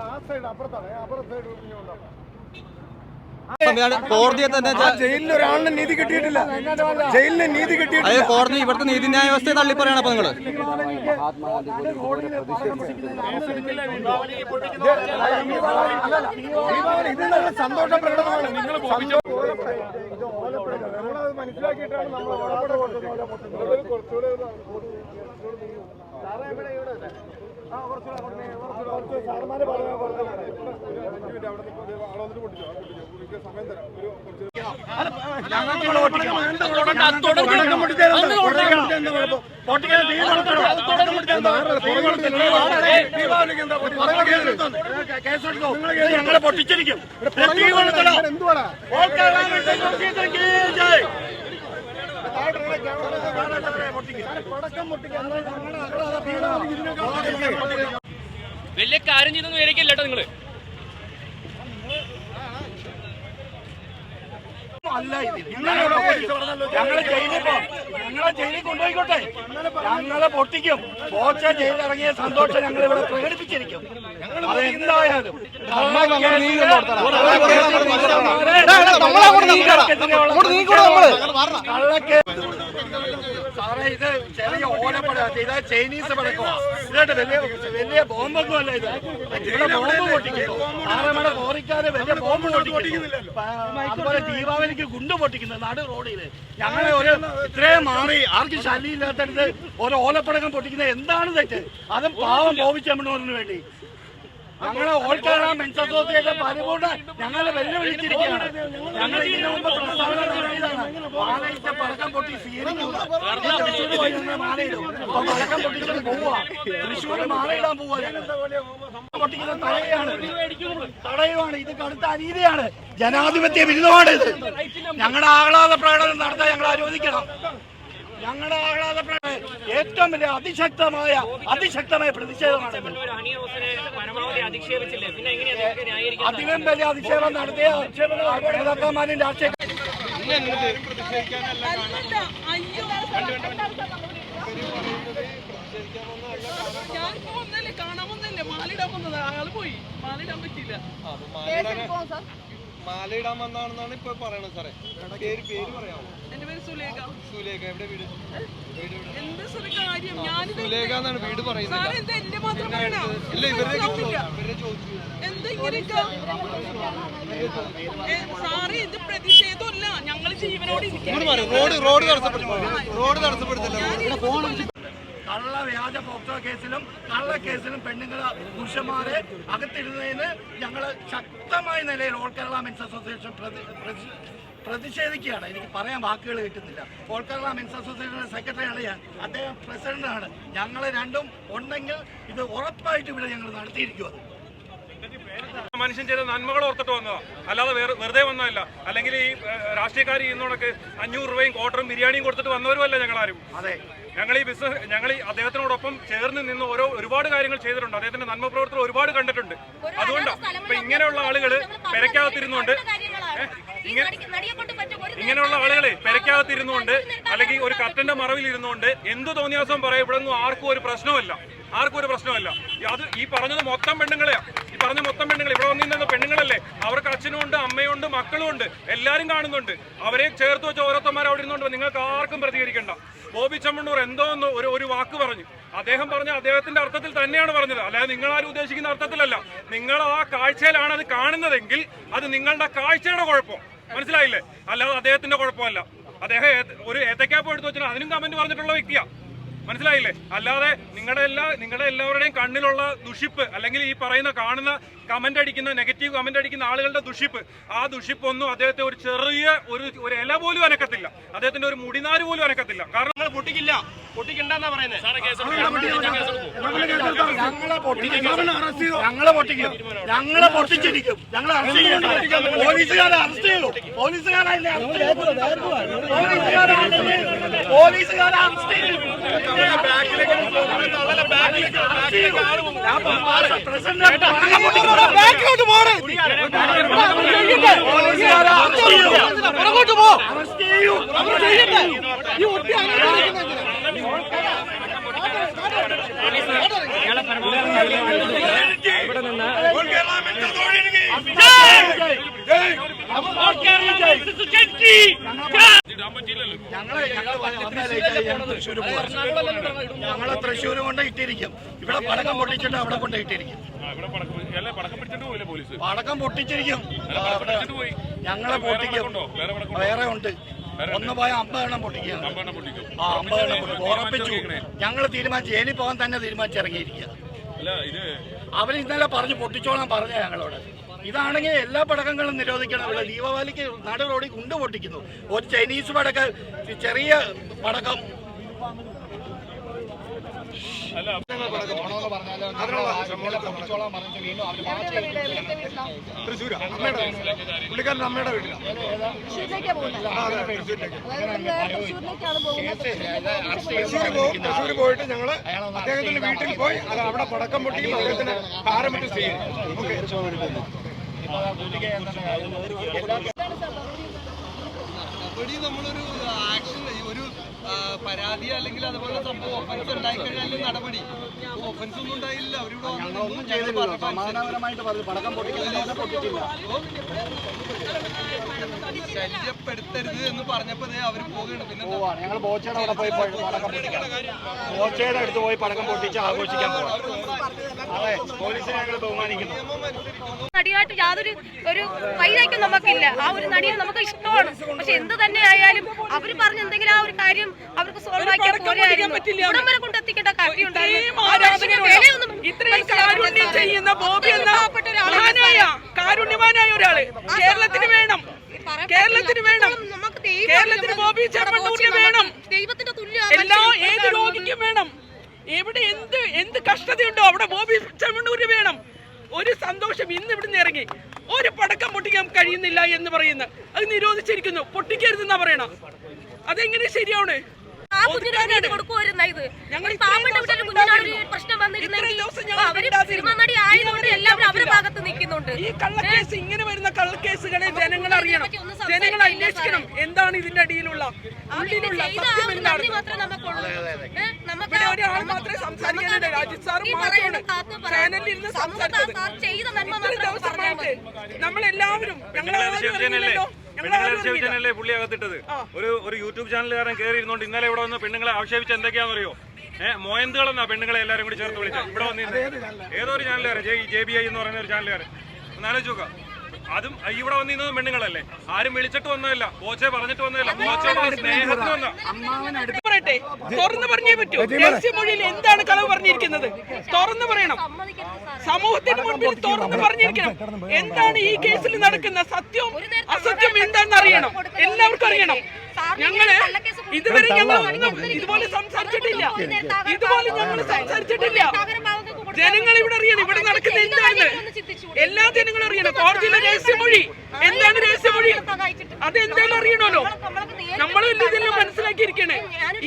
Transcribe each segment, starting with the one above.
ആ സൈഡ് അപ്പുറത്താണ് അപ്പുറത്തെ സൈഡ് ഉണ്ടാവും സംവിധാനം കോടതിയെ തന്നെ ജയിലിൽ ഒരാളിന് നീതി കിട്ടിയിട്ടില്ല. ജയിലിന് നീതി കിട്ടിയിട്ടില്ല. അതെ കോടതി ഇവിടുത്തെ നീതിന്യായ വ്യവസ്ഥയെ തള്ളി പറയണം അപ്പൊ നിങ്ങൾ. ഇത് നല്ല സന്തോഷ പ്രകടനമാണ് നിങ്ങൾ മനസ്സിലാക്കിയിട്ടാണ് നമ്മൾ ഓലപ്പട കൊടുക്കുന്നത് കുറച്ചുകൂടെ സാറന്മാരെ സമയം തരാം ഒരു കുറച്ച് ഞങ്ങളെ പൊട്ടിച്ചിരിക്കും എന്തുവാടാ വലിയ കാര്യം ചെയ്തൊന്നും വിചാരിക്കില്ല കേട്ടോ നിങ്ങൾ. അല്ല ഞങ്ങളെ ജയിലിൽ പോ. ഞങ്ങളെ ജയിലിൽ കൊണ്ടുപോയിക്കോട്ടെ. ഞങ്ങളെ പൊട്ടിക്കും. പോച്ച ജയിലിറങ്ങിയ സന്തോഷം ഞങ്ങൾ ഇവിടെ പ്രകടിപ്പിച്ചിരിക്കും. അതെന്തായാലും സാറേ ഇത് ചെറിയ ഓലപ്പട ഇത് ചൈനീസ് ഇതായിട്ട് വലിയ വലിയ ബോംബൊന്നും അല്ല ഇത്. ഇവിടെ ബോംബ് പൊട്ടിക്കുന്നു. കോറിക്കാര് വലിയ ബോംബ് പൊട്ടിക്കുന്നു. അതുപോലെ ദീപാവലിക്ക് ഗുണ്ട് പൊട്ടിക്കുന്നത് നടു റോഡിൽ. ഞങ്ങളെ ഒരു ഇത്രയും മാറി ആർക്കും ശല്യം ഇല്ലാത്തടുത്ത് ഒരു ഓലപ്പടക്കം പൊട്ടിക്കുന്നത് എന്താണ് തെറ്റ്? അതും പാവം ബോബിച്ചമ്മണോറിന് വേണ്ടി. ഞങ്ങളെ ഓൾ കേരള മെൻസ് അസോസിയേഷൻ പരിപൂർണ ഞങ്ങളെ വെല്ലുവിളിച്ചിരിക്കുകയാണ്. ഞങ്ങൾ ഇതിനു മുമ്പ് പ്രസ്താവന നടത്തിയതാണ്. മാലയിട്ട പടക്കം പൊട്ടി സ്വീകരിക്കുക. തൃശ്ശൂർ പോയി മാലയിടും. അപ്പൊ പടക്കം പൊട്ടിച്ചിട്ട് പോവുക. തൃശ്ശൂർ മാലയിടാൻ പോവുക. പൊട്ടിക്കുന്ന തടയാണ് തടയുവാണ് ഇത് കടുത്ത അനീതിയാണ്. ജനാധിപത്യ വിരുദ്ധമാണ് ഇത് ഞങ്ങളുടെ ആഹ്ലാദ പ്രകടനം നടത്താൻ ഞങ്ങൾ അനുവദിക്കണം ഞങ്ങളുടെ ആഹ്ലാദ ഏറ്റവും വലിയ അതിശക്തമായ അതിശക്തമായ പ്രതിഷേധമാണ് അധികം വലിയ അധിക്ഷേപം നടത്തിയ നേതാക്കന്മാരും രാഷ്ട്രീയ ഞാൻ കാണാൻ വന്നല്ലേ മാലിടാൻ വന്നത്. അയാൾ പോയി. മാലിടാൻ പറ്റിയില്ല മാലയിടാൻ വന്നാണെന്നാണ് ഇപ്പൊ പറയണത് സാറേ. പേര് പേര് പറയാമോ? എന്റെ പേര് സുലേഖ. സുലേഖ എവിടെ വീട്? വീട് ഇവിടെ എന്താ സാറേ കാര്യം? ഞാനിത് സുലേഖ എന്നാണ് വീട് പറയുന്നത് സാറേ എന്താ എന്നെ മാത്രം പറയണോ ഇല്ല ചോദിച്ചു എന്താ ഇങ്ങനെയൊക്കെ? ഏ, സാറേ ഇത് പ്രതിഷേധമല്ല. ഞങ്ങൾ ജീവനോട് ഇരിക്കുകയാണ്. റോഡ് റോഡ് തടസ്സപ്പെടുത്തില്ല റോഡ് തടസ്സപ്പെടുത്തില്ല. കള്ള വ്യാജ പോക്സോ കേസിലും കള്ള കേസിലും പെണ്ണുങ്ങളെ പുരുഷന്മാരെ അകത്തിരുന്നതിന് ഞങ്ങൾ ശക്തമായ നിലയിൽ ഓൾ കേരള മെൻസ് അസോസിയേഷൻ പ്രതി- പ്രതി- പ്രതിഷേധിക്കുകയാണ്. എനിക്ക് പറയാൻ വാക്കുകൾ കിട്ടുന്നില്ല. ഓൾ കേരള മെൻസ് അസോസിയേഷൻ സെക്രട്ടറിയാണ് ഞാൻ. അദ്ദേഹം പ്രസിഡന്റാണ്. ഞങ്ങൾ രണ്ടും ഉണ്ടെങ്കിൽ ഇത് ഉറപ്പായിട്ട് ഇവിടെ ഞങ്ങൾ നടത്തിയിരിക്കും മനുഷ്യൻ ചെയ്ത നന്മകൾ ഓർത്തിട്ട് വന്നതാ. അല്ലാതെ വേറെ വെറുതെ വന്നതല്ല. അല്ലെങ്കിൽ ഈ രാഷ്ട്രീയക്കാർ ചെയ്യുന്നോടൊക്കെ അഞ്ഞൂറ് രൂപയും ക്വാർട്ടറും ബിരിയാണിയും കൊടുത്തിട്ട് വന്നവരുമല്ല ഞങ്ങളാരും. അതെ. ഞങ്ങൾ ഈ ബിസിനസ് ഞങ്ങൾ ഈ അദ്ദേഹത്തിനോടൊപ്പം ചേർന്ന് നിന്ന് ഓരോ ഒരുപാട് കാര്യങ്ങൾ ചെയ്തിട്ടുണ്ട്. അദ്ദേഹത്തിന്റെ നന്മ പ്രവർത്തനം ഒരുപാട് കണ്ടിട്ടുണ്ട്. അതുകൊണ്ടാണ് ഇപ്പൊ ഇങ്ങനെയുള്ള ആളുകൾ പെരക്കാത്തിരുന്നുണ്ട് ഇങ്ങനെയുള്ള ആളുകളെ പെരക്കകത്തിരുന്നുകൊണ്ട് അല്ലെങ്കിൽ ഒരു കട്ടന്റെ മറവിൽ ഇരുന്നുകൊണ്ട് എന്ത് തോന്നിയാസം പറയപ്പെടുന്നു ഇവിടെ ഒന്നും ആർക്കും ഒരു പ്രശ്നമല്ല ആർക്കും ഒരു പ്രശ്നമല്ല. അത് ഈ പറഞ്ഞത് മൊത്തം പെണ്ണുങ്ങളെയാ. ഈ പറഞ്ഞ മൊത്തം പെണ്ണുങ്ങൾ. ഇവിടെ വന്നിരുന്ന പെണ്ണുങ്ങളല്ലേ? അവർക്ക് അച്ഛനും ഉണ്ട് അമ്മയുണ്ട് മക്കളും ഉണ്ട് എല്ലാവരും കാണുന്നുണ്ട്. അവരെ ചേർത്ത് വെച്ച ഓരോരുത്തന്മാർ അവിടെ ഇരുന്നുണ്ട് നിങ്ങൾക്ക് ആർക്കും പ്രതികരിക്കണ്ട. ബോബി ചമ്മണ്ണൂർ എന്തോ ഒന്ന് ഒരു ഒരു വാക്ക് പറഞ്ഞു. അദ്ദേഹം പറഞ്ഞ അദ്ദേഹത്തിന്റെ അർത്ഥത്തിൽ തന്നെയാണ് പറഞ്ഞത്. അല്ലാതെ നിങ്ങൾ ആരും ഉദ്ദേശിക്കുന്ന അർത്ഥത്തിലല്ല. നിങ്ങൾ ആ കാഴ്ചയിലാണ് അത് കാണുന്നതെങ്കിൽ അത് നിങ്ങളുടെ കാഴ്ചയുടെ കുഴപ്പം. മനസ്സിലായില്ലേ? അല്ലാതെ അദ്ദേഹത്തിന്റെ കുഴപ്പമല്ല. അദ്ദേഹം ഒരു ഏത്തക്കാപ്പ് എടുത്ത് വെച്ചാൽ അതിനും കമന്റ് പറഞ്ഞിട്ടുള്ള വ്യക്തിയാ. മനസ്സിലായില്ലേ? അല്ലാതെ നിങ്ങളുടെ എല്ലാ നിങ്ങളുടെ എല്ലാവരുടെയും കണ്ണിലുള്ള ദുഷിപ്പ് അല്ലെങ്കിൽ ഈ പറയുന്ന കാണുന്ന കമന്റ് അടിക്കുന്ന നെഗറ്റീവ് കമന്റ് അടിക്കുന്ന ആളുകളുടെ ദുഷിപ്പ്. ആ ദുഷിപ്പൊന്നും അദ്ദേഹത്തെ ഒരു ചെറിയ ഒരു ഒരു ഇല പോലും അനക്കത്തില്ല. അദ്ദേഹത്തിന്റെ ഒരു മുടിനാര് പോലും അനക്കത്തില്ല. കാരണം നിങ്ങൾ പൊട്ടിക്കില്ല. പൊട്ടിക്കണ്ടെന്നാ പറയുന്നത് ഞങ്ങളെ പൊട്ടിക്കും. ഞങ്ങളെ പൊട്ടിച്ചിരിക്കും. ഞങ്ങളെ പോലീസുകാരെ അറസ്റ്റ് ചെയ്തു. പോലീസുകാരെ അറസ്റ്റ് ചെയ്തു. പ്രസിഡന്റ് ബാക്കിലോട്ട് പോകണം പോലീസുകാരെ അറസ്റ്റ് ചെയ്തു അറസ്റ്റ് ചെയ്യൂ ഈ ഒട്ടി അങ്ങനെ മതി ഞങ്ങൾ തൃശ്ശൂർ കൊണ്ട് ഇട്ടിരിക്കും. ഇവിടെ പടക്കം പൊട്ടിച്ചിട്ട് അവിടെ കൊണ്ട് ഇട്ടിരിക്കും. പടക്കം പൊട്ടിച്ചിരിക്കും. ഞങ്ങളെ പൊട്ടിക്കും. വേറെ ഉണ്ട്. ഒന്ന് പോയ അമ്പതെണ്ണം പൊട്ടിക്കുക ആ അമ്പതെണ്ണം ഉറപ്പിച്ചു. ഞങ്ങൾ തീരുമാനിച്ചു ജയിലിൽ പോകാൻ തന്നെ തീരുമാനിച്ചിറങ്ങിയിരിക്കുക അവർ ഇന്നലെ പറഞ്ഞു പൊട്ടിച്ചോളാൻ പറഞ്ഞ ഞങ്ങളോട്. ഇതാണെങ്കിൽ എല്ലാ പടക്കങ്ങളും നിരോധിക്കണം. ഇവിടെ ദീപാവലിക്ക് നട റോഡിൽ കുണ്ട് പൊട്ടിക്കുന്നു. ഒരു ചൈനീസ് പടക്ക ചെറിയ പടക്കം. തൃശ്ശൂര്. അമ്മയുടെ അമ്മയുടെ വീട്ടിലാണ് തൃശ്ശൂർ പോയിട്ട് ഞങ്ങൾ അദ്ദേഹത്തിന്റെ വീട്ടിൽ പോയി. അത് അവിടെ പടക്കം പൊട്ടി അദ്ദേഹത്തിന് ഹാരമിട്ട് ചെയ്യും. നടപടി നമ്മളൊരു ആക്ഷൻ ഒരു പരാതി അല്ലെങ്കിൽ അതുപോലെ സംഭവം ഒഫൻസ് ഉണ്ടായിക്കഴിഞ്ഞാൽ നടപടി. ഒഫൻസ് ഒന്നും ഉണ്ടായില്ല. അവരിവിടെ സമാധാനപരമായിട്ട് പറഞ്ഞു പടക്കം പൊട്ടിക്കില്ല ശല്യപ്പെടുത്തരുത് എന്ന് പറഞ്ഞപ്പോ ദേ അവർ പോവുകയാണ്. പിന്നെ ഞങ്ങൾ ബോച്ചയുടെ അവിടെ പോയി ബോച്ചയുടെ അടുത്ത് പോയി പടക്കം പൊട്ടിച്ച് ആഘോഷിക്കാൻ പോവാം അതെ പോലീസിനെ ഞങ്ങൾ ബഹുമാനിക്കുന്നു. നടിയായിട്ട് യാതൊരു ഒരു വൈരാഗ്യം നമുക്കില്ല. ആ ഒരു നടിയെ നമുക്ക് ഇഷ്ടമാണ്. പക്ഷെ എന്ത് തന്നെ ആയാലും അവർ പറഞ്ഞ എന്തെങ്കിലും ആ ഒരു കാര്യം അവർക്ക് സോൾവ് ആക്കിയാൽ പോലെയായിരുന്നു ഇവിടം വരെ കൊണ്ടെത്തിക്കേണ്ട കാര്യമുണ്ടായിരുന്നു ആ ഇത്രയും കാരുണ്യം ചെയ്യുന്ന ബോബി എന്ന കാരുണ്യവാനായ ഒരാൾ കേരളത്തിന് വേണം. കേരളത്തിന് വേണം. കേരളത്തിന് ബോബി ചെമ്മണ്ണൂരിന് വേണം. ദൈവത്തിന്റെ തുല്യ എല്ലാ ഏത് രോഗിക്കും വേണം. എവിടെ എന്ത് എന്ത് കഷ്ടതയുണ്ടോ അവിടെ ബോബി ചെമ്മണ്ണൂര് വേണം. ഒരു സന്തോഷം ഇന്ന് ഇവിടുന്ന് ഇറങ്ങി. ഒരു പടക്കം പൊട്ടിക്കാൻ കഴിയുന്നില്ല എന്ന് പറയുന്നു. അത് നിരോധിച്ചിരിക്കുന്നു. പൊട്ടിക്കരുതെന്നാ പറയണം അതെങ്ങനെ ശരിയാണ് ഈ കള്ളക്കേസ് ഇങ്ങനെ വരുന്ന കള്ളക്കേസുകളെ ജനങ്ങൾ അറിയണം. ജനങ്ങൾ അന്വേഷിക്കണം എന്താണ് ഇതിന്റെ അടിയിലുള്ള ഉള്ളിലുള്ള സത്യം എന്താണ്? ഇവിടെ ഒരാൾ മാത്രമേ സംസാരിക്കാനുണ്ട് രാജിത് സാറ് മാത്രമാണ്. ചാനലിൽ ഇരുന്ന് സംസാരിച്ചത്. ഇത്രയും ദിവസമായിട്ട് നമ്മളെല്ലാവരും ആരും. ഞങ്ങൾ ആരും പെണ്ണുങ്ങളെ. പുള്ളി അകത്തിട്ടത്? ഒരു ഒരു യൂട്യൂബ് ചാനലുകാരൻ കയറി ഇരുന്നോണ്ട് ഇന്നലെ ഇവിടെ വന്ന് പെണ്ണുങ്ങളെ ആക്ഷേപിച്ച് എന്തൊക്കെയാണെന്നറിയോ ഏഹ് മോയന്തുകളെന്നാ പെണ്ണുങ്ങളെ എല്ലാരും കൂടി ചേർത്ത് വിളിച്ചത്. ഇവിടെ വന്നിരുന്നത് ഏതോ ഒരു ചാനലുകാരൻ ജെ ബി ഐ എന്ന് പറയുന്ന ഒരു ചാനലുകാരൻ ഒന്ന് നോക്കാം. അതും ഇവിടെ വന്നിരുന്നത് പെണ്ണുങ്ങളല്ലേ? ആരും വിളിച്ചിട്ട് വന്നതല്ല. കോച്ചെ പറഞ്ഞിട്ട് വന്നതല്ല. ബോച്ചയുടെ സ്നേഹത്തിന് വന്ന പറയട്ടെ? തുറന്നു പറഞ്ഞേ പറ്റൂ. രഹസ്യമൊഴിയിൽ എന്താണ് കളവ് പറഞ്ഞിരിക്കുന്നത്? തുറന്നു പറയണം. സമൂഹത്തിന് മുൻപിൽ തുറന്നു പറഞ്ഞിരിക്കണം. എന്താണ് ഈ കേസിൽ നടക്കുന്ന സത്യവും അസത്യവും എന്താണെന്ന് അറിയണം. എല്ലാവർക്കും അറിയണം. ഞങ്ങൾ ഇതുവരെ ഞങ്ങൾ ഒന്നും ഇതുപോലെ സംസാരിച്ചിട്ടില്ല. ഇതുപോലെ ഞങ്ങൾ സംസാരിച്ചിട്ടില്ല. ജനങ്ങൾ ഇവിടെ അറിയണം. ഇവിടെ നടക്കുന്ന എന്താണ്? എല്ലാ ജനങ്ങളും അറിയണം. കോടതിയിലെ രഹസ്യമൊഴി. എന്താണ് രഹസ്യമൊഴി? അതെന്തായാലും അറിയണമല്ലോ? നമ്മളും ഇതെല്ലാം മനസ്സിലാക്കിയിരിക്കണേ.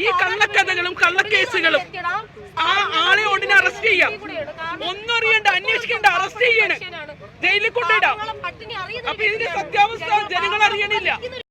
ഈ കള്ളക്കഥകളും കള്ളക്കേസുകളും ആ ആളെ ഉടനെ അറസ്റ്റ് ചെയ്യാം. ഒന്നും അറിയണ്ട അന്വേഷിക്കേണ്ട അറസ്റ്റ് ചെയ്യണേ. ജയിലിൽ കൊണ്ടിടാം അപ്പൊ ഇതിന്റെ സത്യാവസ്ഥ ജനങ്ങൾ അറിയണില്ല.